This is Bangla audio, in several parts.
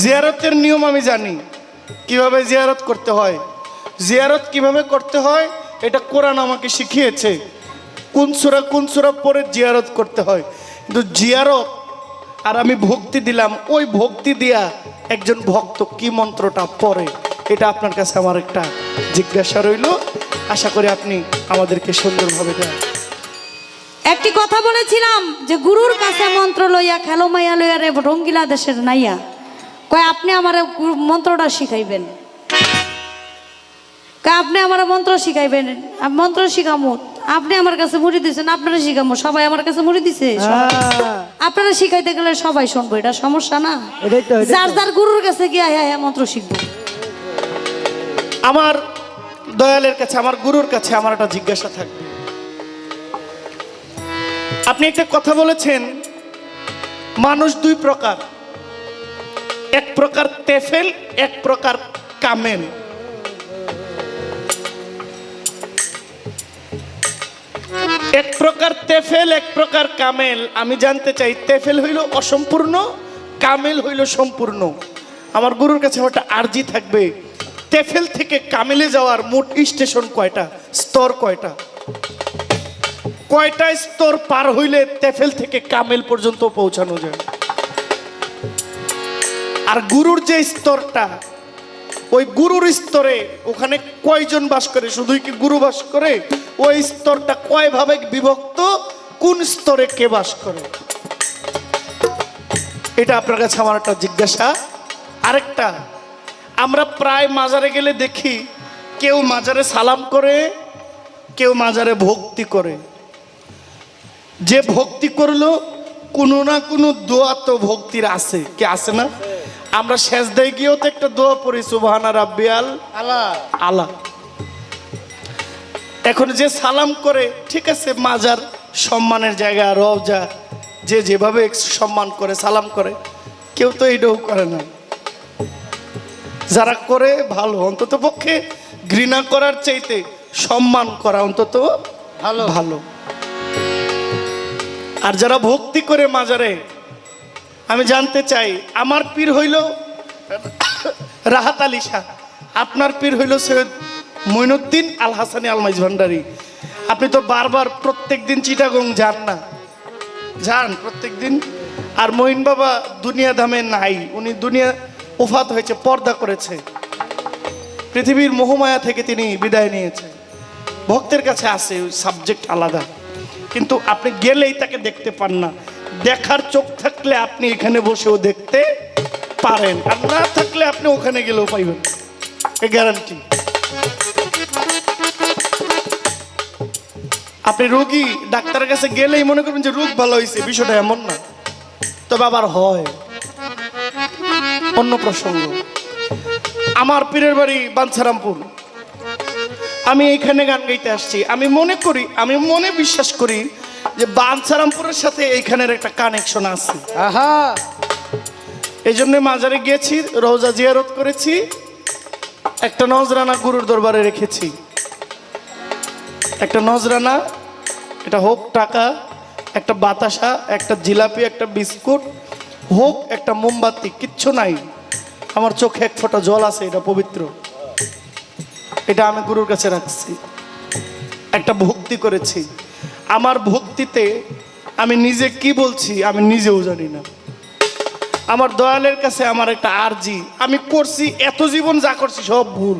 জিয়ারতের নিয়ম আমি জানি। কীভাবে জিয়ারত করতে হয়? জিয়ারত কীভাবে করতে হয়? এটা কোরআন আমাকে শিখিয়েছে। কোন সুরা কোন সুরা পরে জিয়ারত করতে হয়? কিন্তু জিয়ারত, আর আমি ভক্তি দিলাম, ওই ভক্তি দিয়া একজন ভক্ত কি মন্ত্রটা পড়ে, এটা আপনার কাছে আমার একটা জিজ্ঞাসা রইল। আশা করি আপনি আমাদেরকে সুন্দরভাবে দেন। একটি কথা বলেছিলাম যে, গুরুর কাছে মন্ত্র লইয়া খেলো মাইয়া লইয়া রে, রঙ্গিলা দেশের নাইয়া। কয় আপনি আমার মন্ত্রটা শিখাইবেন। কয় আপনি আমার মন্ত্র শিখাইবেন মন্ত্র শিখামো। আপনি আমার কাছে মুড়ি দিয়েছেন আপনারা শিখামো। সবাই আমার কাছে মুড়ি দিছে আপনারা শিখাইতে গেলে সবাই শুনব এটা সমস্যা না। যার যার গুরুর কাছে গিয়া হ্যাঁ হ্যাঁ মন্ত্র শিখব। আমার দয়ালের কাছে আমার গুরুর কাছে আমার একটা জিজ্ঞাসা থাকবে। আপনি একটা কথা বলেছেন মানুষ দুই প্রকার। এক প্রকার তেফেল, এক প্রকার কামেল। এক প্রকার তেফেল, এক প্রকার কামেল। আমি জানতে চাই, তেফেল হইল অসম্পূর্ণ, কামেল হইল সম্পূর্ণ। আমার গুরুর কাছে আমার একটা আর্জি থাকবে। তেফেল থেকে কামেলে যাওয়ার মোট স্টেশন কয়টা? স্তর কয়টা? কয়টা স্তর পার হইলে তেফেল থেকে কামেল পর্যন্ত পৌঁছানো যায়? আর গুরুর যে স্তরটা, ওই গুরুর স্তরে ওখানে কয়জন বাস করে? শুধুই কি গুরু বাস করে? ওই স্তরটা কয় ভাবে বিভক্ত? কোন স্তরে কে বাস করে? এটা আপনার কাছে আমার একটা জিজ্ঞাসা। আরেকটা, আমরা প্রায় মাজারে গেলে দেখি কেউ মাজারে সালাম করে, কেউ মাজারে ভক্তি করে। যে ভক্তি করল, কোনো না কোনো দোয়া তো ভক্তির আছে। কে আছে না? আমরা শেষ দেয় গিয়েও তো একটা দোয়া পড়ি সুবহানা রাব্বিয়াল আলা আলা। এখন যে সালাম করে ঠিক আছে মাজার সম্মানের জায়গা রওজা যে যেভাবে সম্মান করে সালাম করে কেউ তো এইটাও করে না। যারা করে ভালো। অন্তত পক্ষে ঘৃণা করার চাইতে সম্মান করা অন্তত ভালো। ভালো। আর যারা ভক্তি করে মাজারে আমি জানতে চাই, আমার পীর হইল রাহাত আলী শাহ, আপনার পীর হইল সৈয়দ মইনুদ্দিন আল হাসানি আল মাইজ ভান্ডারি। আপনি তো বারবার প্রত্যেক দিন চিটাগং যান না। যান প্রত্যেক দিন। আর মঈন বাবা দুনিয়া ধামে নাই, উনি দুনিয়া ওফাত হয়েছে, পর্দা করেছে। পৃথিবীর মোহমায়া থেকে তিনি বিদায় নিয়েছে। ভক্তের কাছে ওই সাবজেক্ট আলাদা। কিন্তু আপনি গেলেই তাকে দেখতে পান না। দেখার চোখ থাকলে আপনি এখানে বসেও দেখতে পারেন, আর না থাকলে আপনি ওখানে গেলেও পাইবেন। এ গ্যারান্টি আপনি রোগী, ডাক্তারের কাছে গেলেই মনে করবেন যে রোগ ভালো হয়েছে বিষয়টা এমন না। তবে আবার হয়। অন্য প্রসঙ্গ। আমার পীরের বাড়ি বাঞ্ছারামপুর। আমি এইখানে গান গাইতে আসছি। আমি মনে করি, আমি মনে বিশ্বাস করি যে বাঞ্ছারামপুরের সাথে এইখানের একটা কানেকশন আছে। আহা। এই জন্য মাজারে গিয়েছি রোজা জিয়ারত করেছি একটা নজরানা গুরুর দরবারে রেখেছি। একটা নজরানা এটা হোক টাকা একটা বাতাসা একটা জিলাপি একটা বিস্কুট হোক একটা মোমবাতি কিচ্ছু নাই। আমার চোখে এক ফোঁটা জল আছে এটা পবিত্র। এটা আমি গুরুর কাছে রাখছি। একটা ভক্তি করেছি। আমার ভক্তিতে আমি নিজে কি বলছি আমি নিজেও জানি না। আমার দয়ালের কাছে আমার একটা আরজি, আমি করছি, এত জীবন যা করছি সব ভুল।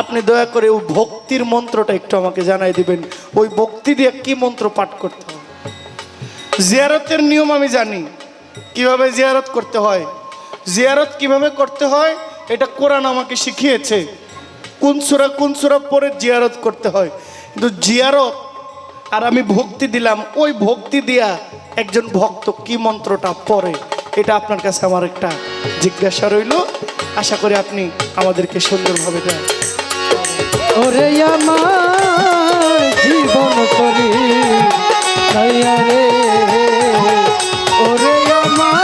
আপনি দয়া করে ওই ভক্তির মন্ত্রটা একটু আমাকে জানাই দিবেন, ওই ভক্তি দিয়ে কি মন্ত্র পাঠ করতে হবে? জিয়ারতের নিয়ম আমি জানি, কীভাবে জিয়ারত করতে হয়, জিয়ারত কীভাবে করতে হয়, এটা কোরআন আমাকে শিখিয়েছে। কোন সুরা কোন সুরা পরে জিয়ারত করতে হয়, কিন্তু জিয়ারত আর আমি ভক্তি দিলাম। ওই ভক্তি দিয়া একজন ভক্ত কি মন্ত্রটা পরে এটা আপনার কাছে আমার একটা জিজ্ঞাসা রইল। আশা করি আপনি আমাদেরকে সুন্দরভাবে দেন। ওরে আমার জীবন করি ওরে আমার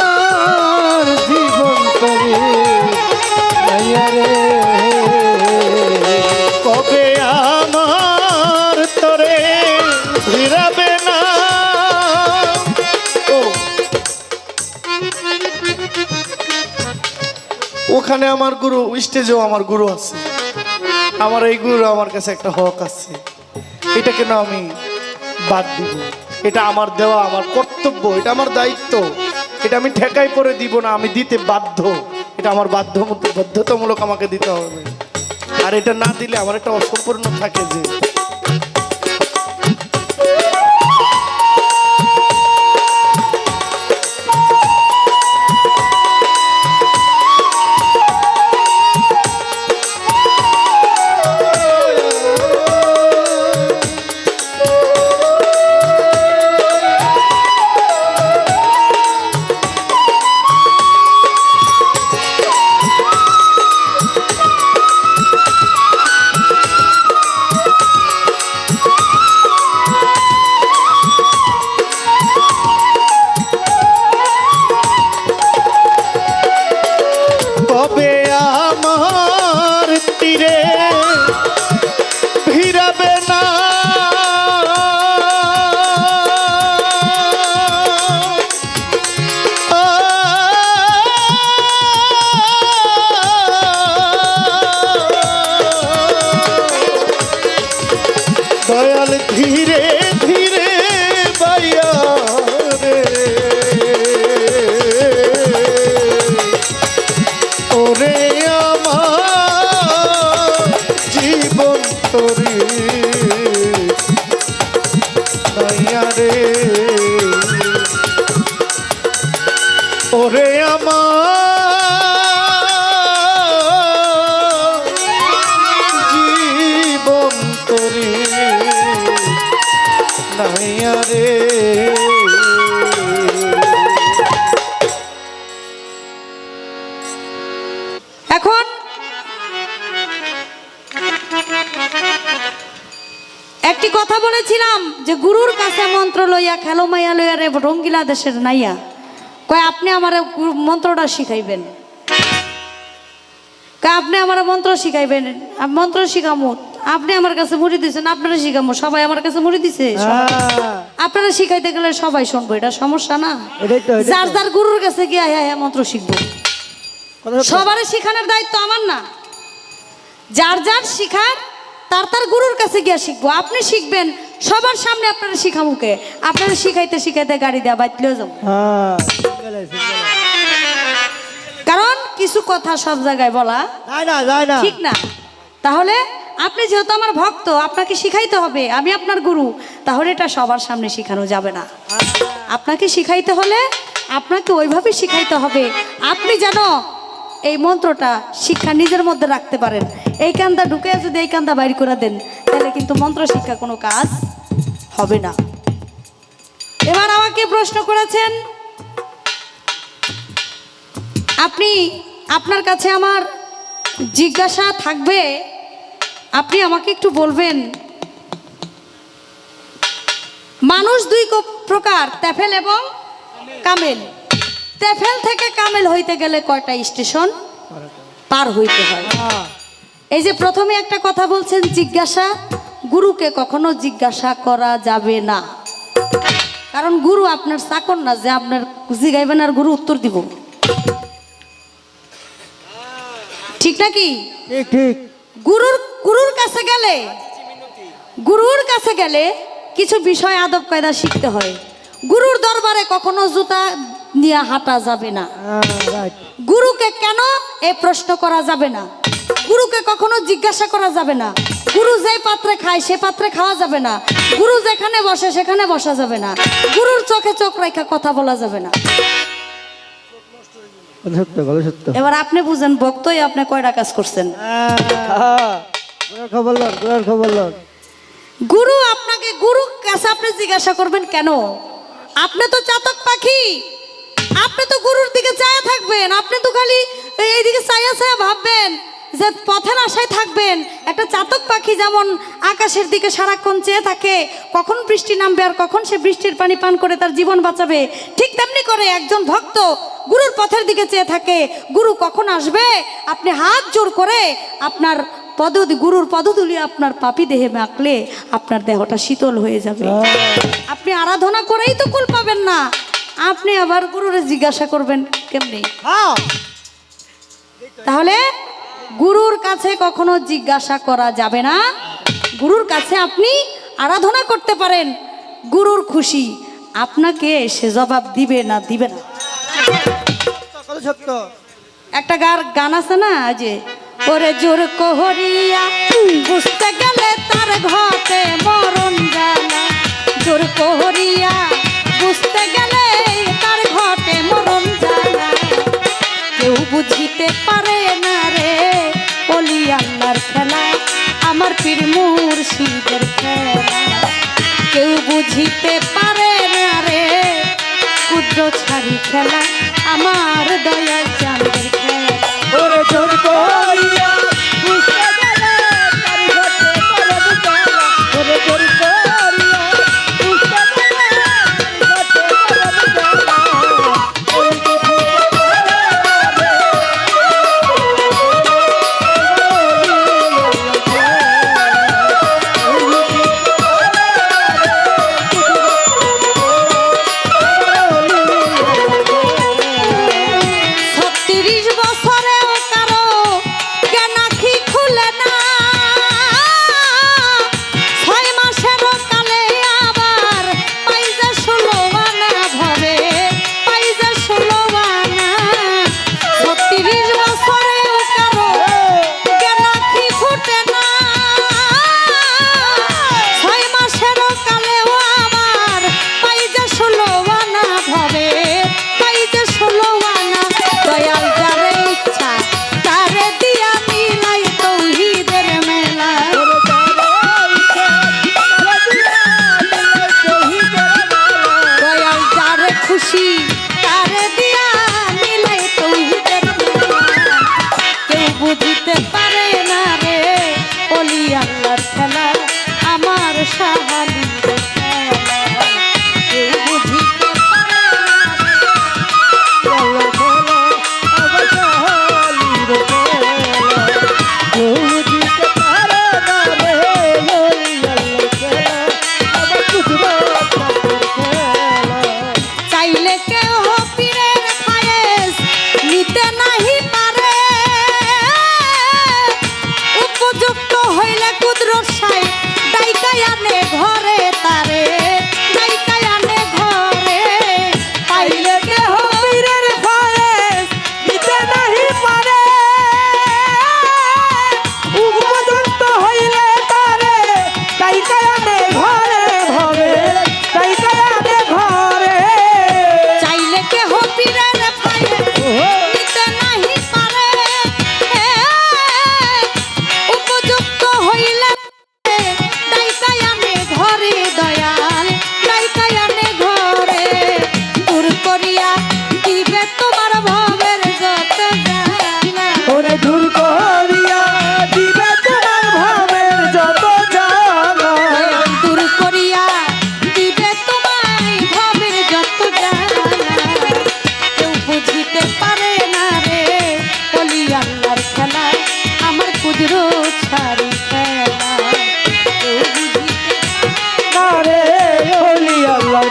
ওখানে আমার গুরু স্টেজেও আমার গুরু আছে। আমার এই গুরু আমার কাছে একটা হক আছে। এটা কেন আমি বাদ দিব? এটা আমার দেওয়া, আমার কর্তব্য, এটা আমার দায়িত্ব। এটা আমি ঠেকাই পরে দিব না, আমি দিতে বাধ্য। এটা আমার বাধ্য বাধ্যতামূলক আমাকে দিতে হবে। আর এটা না দিলে আমার একটা অসম্পূর্ণ থাকে যে রঙ্গিলা দেশের নাইয়া। কয় আপনি আমার মন্ত্রটা শিখাইবেন। কয় আপনি আমার মন্ত্র শিখাইবেন। মন্ত্র শিখামু। আপনি আমার কাছে মুড়ি দিয়েছেন আপনারা শিখামু। সবাই আমার কাছে মুড়ি দিছে। আপনারা শিখাইতে গেলে সবাই শুনব এটা সমস্যা না। যার যার গুরুর কাছে গিয়ে হ্যাঁ হ্যাঁ মন্ত্র শিখব। সবারই শিখানোর দায়িত্ব আমার না। যার যার শিখার তার তার গুরুর কাছে গিয়া শিখব। আপনি শিখবেন সবার সামনে আপনারা শিখামুকে আপনারা শিখাইতে শিখাইতে গাড়ি দেওয়া বাইতলেও যাব। হ্যাঁ। কারণ কিছু কথা সব জায়গায় বলা ঠিক না। তাহলে আপনি যেহেতু আমার ভক্ত আপনাকে শিখাইতে হবে আমি আপনার গুরু তাহলে এটা সবার সামনে শিখানো যাবে না। আপনাকে শিখাইতে হলে আপনাকে ওইভাবে শিখাইতে হবে আপনি যেন এই মন্ত্রটা শিক্ষা নিজের মধ্যে রাখতে পারেন। এই কান্দা ঢুকে যদি এই কান্দা বাইর করে দেন তাহলে কিন্তু মন্ত্র শিক্ষা কোনো কাজ হবে না। এবার আমাকে প্রশ্ন করেছেন আপনি আপনার কাছে আমার জিজ্ঞাসা থাকবে? আপনি আমাকে একটু বলবেন। মানুষ দুই প্রকার তেফেল এবং কামেল। তেফেল থেকে কামেল হইতে গেলে কয়টা স্টেশন? পার হইতে হ্যাঁ, এই যে প্রথমে একটা কথা বলছেন জিজ্ঞাসা। গুরুকে কখনো জিজ্ঞাসা করা যাবে না। কারণ গুরু আপনার চাকর না যে আপনার জিগাইবেন আর গুরু উত্তর দিব। ঠিক নাকি ঠিক গুরুর গুরুর কাছে গেলে গুরুর কাছে গেলে কিছু বিষয় আদব কায়দা শিখতে হয়। গুরুর দরবারে কখনো জুতা নিয়ে হাঁটা যাবে না। হ্যাঁ, গুরুকে কেন এ প্রশ্ন করা যাবে না? গুরুকে কখনো জিজ্ঞাসা করা যাবে না। গুরু যে পাত্রে খায় সে পাত্রে খাওয়া যাবে না। গুরু যেখানে বসে সেখানে বসা যাবে না। গুরুর চোখে চোখ রেখা কথা বলা যাবে না। এবার আপনি বুঝেন ভক্তই আপনি কয়টা কাজ করছেন? হ্যাঁ, লন। গুরু আপনাকে গুরু কাছে আপনি জিজ্ঞাসা করবেন কেন? আপনি তো চাতক পাখি। আপনি তো গুরুর দিকে চায়া থাকবেন। আপনি তো খালি এইদিকে চায়া চায়া ভাববেন। যে পথের আশায় থাকবেন একটা চাতক পাখি যেমন আকাশের দিকে সারাক্ষণ চেয়ে থাকে কখন বৃষ্টি নামবে আর কখন সে বৃষ্টির পানি পান করে তার জীবন বাঁচাবে ঠিক তেমনি করে একজন ভক্ত গুরুর পথের দিকে চেয়ে থাকে গুরু কখন আসবে? আপনি হাত জোর করে আপনার পদ গুরুর পদতুলি আপনার পাপি দেহে মাখলে আপনার দেহটা শীতল হয়ে যাবে। আপনি আরাধনা করেই তো কুল পাবেন না আপনি আবার গুরুরে জিজ্ঞাসা করবেন কেমনি? হ্যাঁ। তাহলে গুরুর কাছে কখনো জিজ্ঞাসা করা যাবে না। গুরুর কাছে আপনি আরাধনা করতে পারেন। গুরুর খুশি আপনাকে সে জবাব দিবে না দিবে না। একটা গার গান আছে না যে ওরে জোর কোহরিয়া বুঝতে গেলে তার ঘটে মরণ জানা। জোর কোহরিয়া বুঝতে গেলে খেলা আমার দয়াল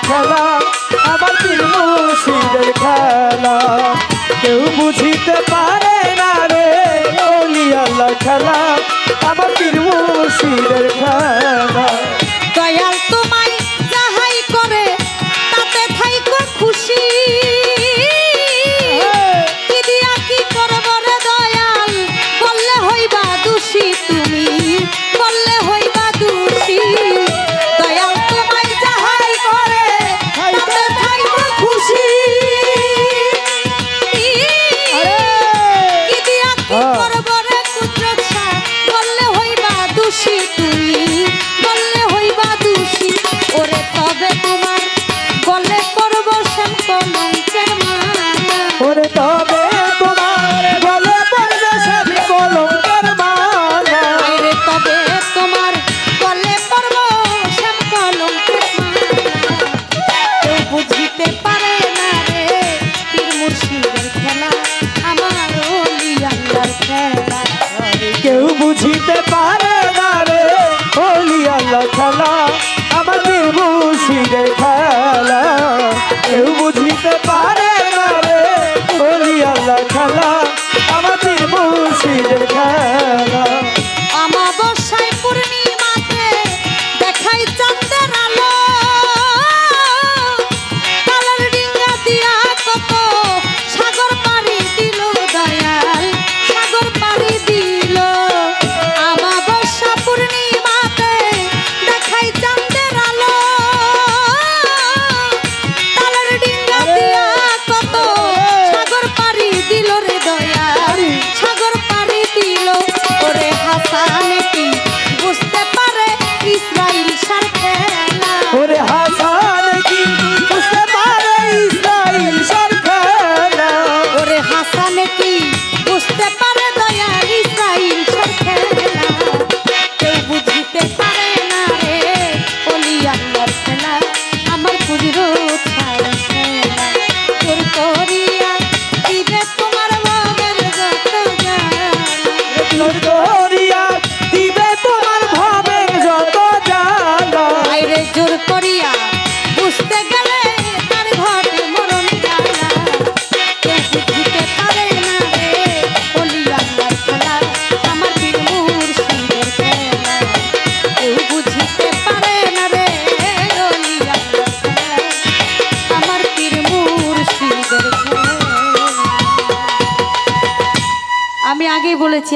啦啦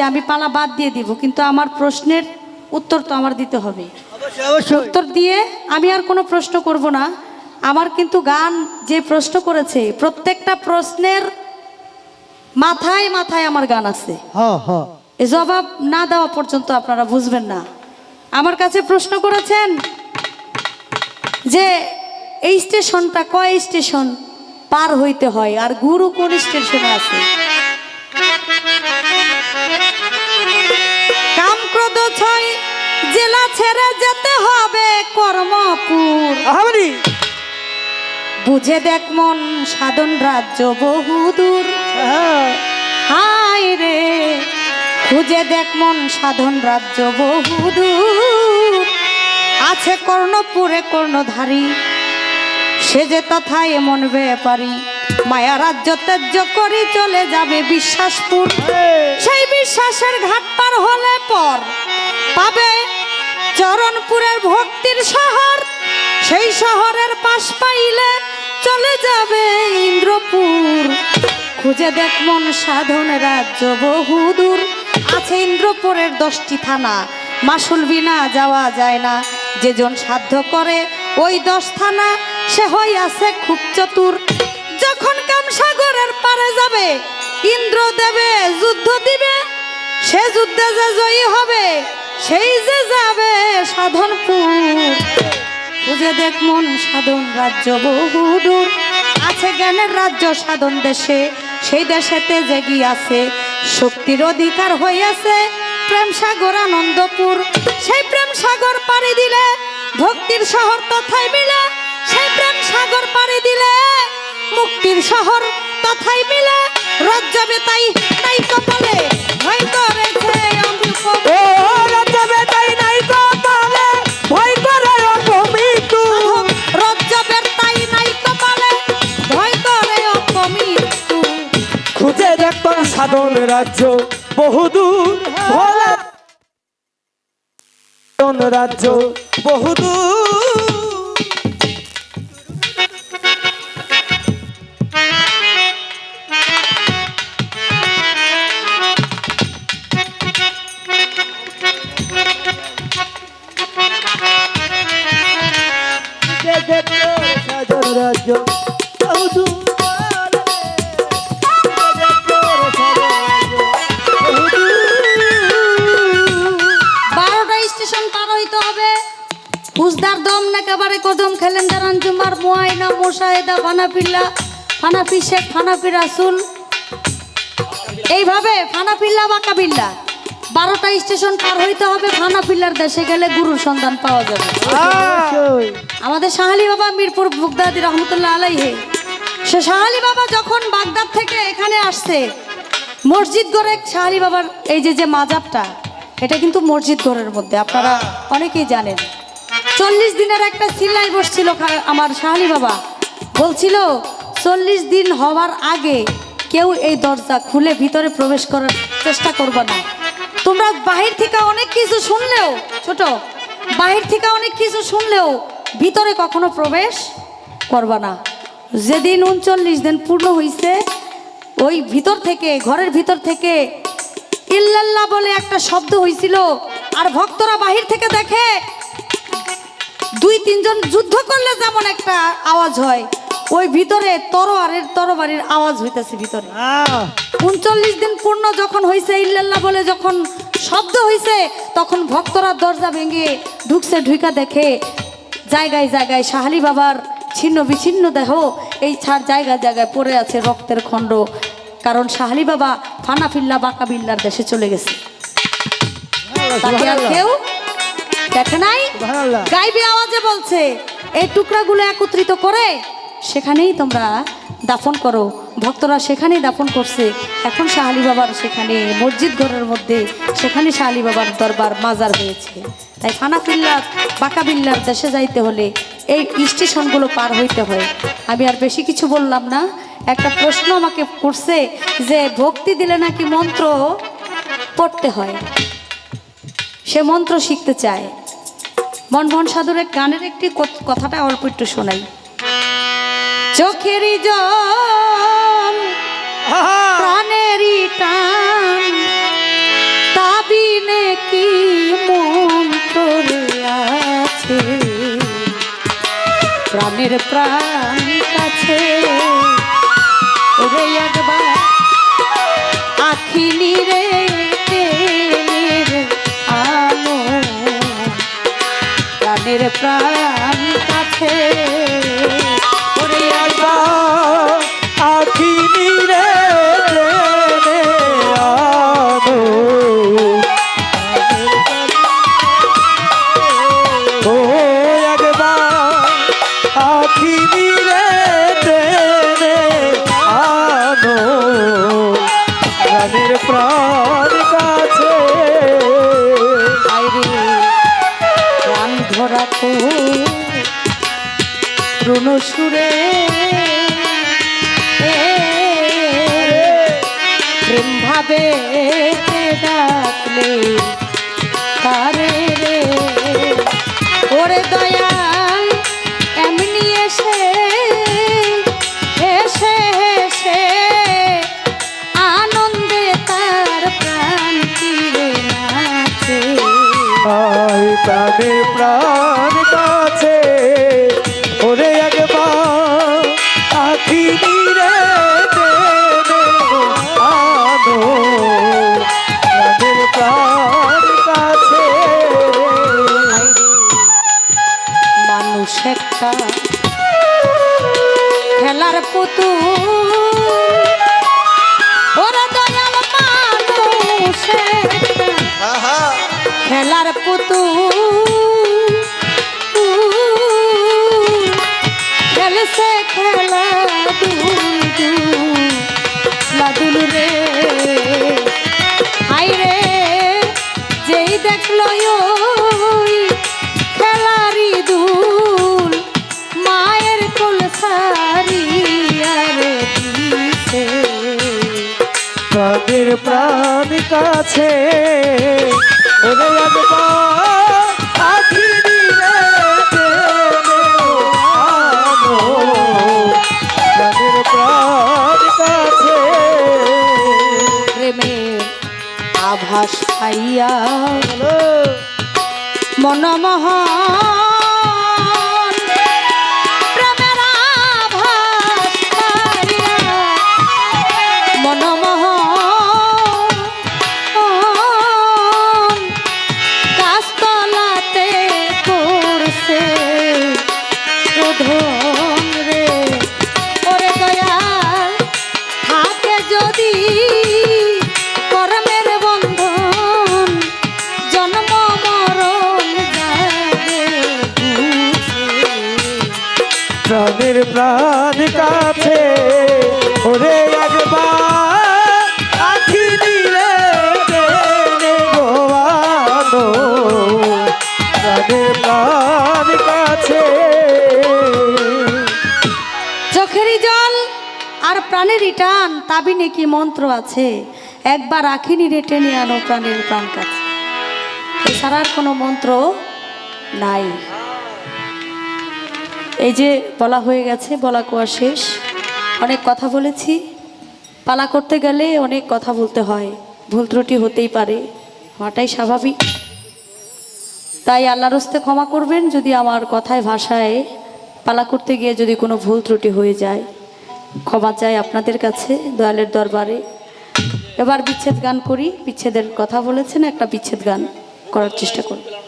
আমি পালা বাদ দিয়ে দিব কিন্তু আমার প্রশ্নের উত্তর তো আমার দিতে হবে। উত্তর দিয়ে আমি আর কোনো প্রশ্ন করব না। আমার কিন্তু গান যে প্রশ্ন করেছে প্রত্যেকটা প্রশ্নের মাথায় মাথায় আমার গান আছে। জবাব না দেওয়া পর্যন্ত আপনারা বুঝবেন না। আমার কাছে প্রশ্ন করেছেন যে এই স্টেশনটা কয় স্টেশন পার হইতে হয় আর গুরু কোন স্টেশনে আছে? ছেড়ে যেতে হবে কর্মপুর। বুঝে দেখ মন সাধন রাজ্য বহুদূর। হ্যাঁ রে খুঁজে দেখ মন সাধন রাজ্য বহুদূর। আছে কর্ণপুরে কর্ণধারী সে যে তথায় এমন ব্যাপারী। মায়া রাজ্য ত্যায্য করে চলে যাবে বিশ্বাসপুর। সেই বিশ্বাসের ঘাট পার হলে পর পাবে চরণপুরের ভক্তির শহর। সেই শহরের পাশ পাইলে চলে যাবে ইন্দ্রপুর। খুঁজে দেখ মন সাধন রাজ্য বহুদূর। আছে ইন্দ্রপুরের দশটি থানা। মাসুল বিনা যাওয়া যায় না। যেজন সাধ্য করে, ওই দশ থানা সে হই আছে খুব চতুর। যখন কামসাগরের পারে যাবে ইন্দ্র দেবে যুদ্ধ দিবে। সে যুদ্ধে যে জয়ী হবে সেই যে যাবে সাধনপুর খুঁজে দেখ মন সাধন রাজ্য বহুদূর। আছে জ্ঞানের রাজ্য সাধন দেশে, সেই দেশেতে জেগি আছে। শক্তির অধিকার হইয়াছে প্রেম সাগর আনন্দপুর। সেই প্রেম সাগর পাড়ি দিলে ভক্তির শহর তথায় মিলে। সেই প্রেম সাগর পাড়ি দিলে মুক্তির শহর তথায় মিলে। রজ্জবে তাই রাজ্য বহুদূর ভোলা রাজ্য বহুদূর? হুজদার দম না একেবারে কদম খেলেন দারান জুমার মোয়াইনা মোশাহেদা ফানাফিল্লা ফানাফি শেখ ফানাফি রাসুল এইভাবে ফানাফিল্লা বা কাবিল্লা। বারোটা স্টেশন পার হইতে হবে, ফানাফিল্লার দেশে গেলে গুরুর সন্ধান পাওয়া যাবে। আমাদের শাহালি বাবা মিরপুর বুগদাদি রহমতুল্লাহ আলাইহে। সে শাহালি বাবা যখন বাগদাদ থেকে এখানে আসছে, মসজিদ গড়ে শাহালি বাবার এই যে যে মাজাবটা এটা কিন্তু মসজিদ গড়ের মধ্যে, আপনারা অনেকেই জানেন। চল্লিশ দিনের একটা সিলাই বসছিল আমার শাহালি বাবা। বলছিল, চল্লিশ দিন হওয়ার আগে কেউ এই দরজা খুলে ভিতরে প্রবেশ করার চেষ্টা করবে না। তোমরা বাহির থেকে অনেক কিছু শুনলেও, ছোট, বাহির থেকে অনেক কিছু শুনলেও ভিতরে কখনো প্রবেশ করবা না। যেদিন উনচল্লিশ দিন পূর্ণ হইছে, ওই ভিতর থেকে, ঘরের ভিতর থেকে ইল্লাল্লাহ বলে একটা শব্দ হয়েছিল আর ভক্তরা বাহির থেকে দেখে দুই তিনজন যুদ্ধ করলে যেমন একটা আওয়াজ হয় ওই ভিতরে তরোয়ারের তরবারির আওয়াজ হইতেছে ভিতরে। উনচল্লিশ দিন পূর্ণ যখন হয়েছে ইল্লাল্লাহ বলে যখন শব্দ হয়েছে তখন ভক্তরা দরজা ভেঙে ঢুকছে ঢুকা দেখে জায়গায় জায়গায় শাহালি বাবার ছিন্ন বিচ্ছিন্ন দেহ এই ছাড় জায়গায় জায়গায় পড়ে আছে রক্তের খণ্ড কারণ শাহালি বাবা ফানাফিল্লা বাঁকা বিল্লার দেশে চলে গেছে। তাকে আর কেউ দেখে নাই? গাইবে আওয়াজে বলছে এই টুকরাগুলো একত্রিত করে সেখানেই তোমরা দাফন করো। ভক্তরা সেখানেই দাফন করছে। এখন শাহালি বাবার সেখানে মসজিদ ঘরের মধ্যে সেখানে শাহালি বাবার দরবার মাজার হয়েছে। তাই ফানাফিল্লার বাঁকাবিল্লার দেশে যাইতে হলে এই স্টেশনগুলো পার হইতে হয়। আমি আর বেশি কিছু বললাম না। একটা প্রশ্ন আমাকে করছে যে ভক্তি দিলে নাকি মন্ত্র পড়তে হয়? সে মন্ত্র শিখতে চায়। মনমোহন সাধুর এক গানের একটি কথ- কথাটা অল্প একটু শোনাই। চোখেরই জল প্রাণেরই টান তাবিনে কি মন আছে। প্রাণের প্রাণ প্রেম ডাকলে? খেলার পুতুল। খেলছে খেলা দুল। দুল লাদুল রে। আই রে যেই দেখল প্রাণের প্রাণ কাছে। ওরে প্রাণ আভাস পাইয়া মনমোহন আর প্রাণেরই টান তাবিনে কি মন্ত্র আছে? একবার আখিনি রেটে নিয়ে আনো প্রাণের প্রাণ কাছে। এছাড়া আর কোনো মন্ত্র নাই। এই যে বলা হয়ে গেছে, বলা কোয়া শেষ। অনেক কথা বলেছি। পালা করতে গেলে অনেক কথা বলতে হয়। ভুল ত্রুটি হতেই পারে। হওয়াটাই স্বাভাবিক। তাই আল্লাহর হস্তে ক্ষমা করবেন যদি আমার কথায়, ভাষায় পালা করতে গিয়ে যদি কোনো ভুল ত্রুটি হয়ে যায়। ক্ষমা চাই আপনাদের কাছে, দয়ালের দরবারে। এবার বিচ্ছেদ গান করি। বিচ্ছেদের কথা বলেছেন, একটা বিচ্ছেদ গান করার চেষ্টা করব।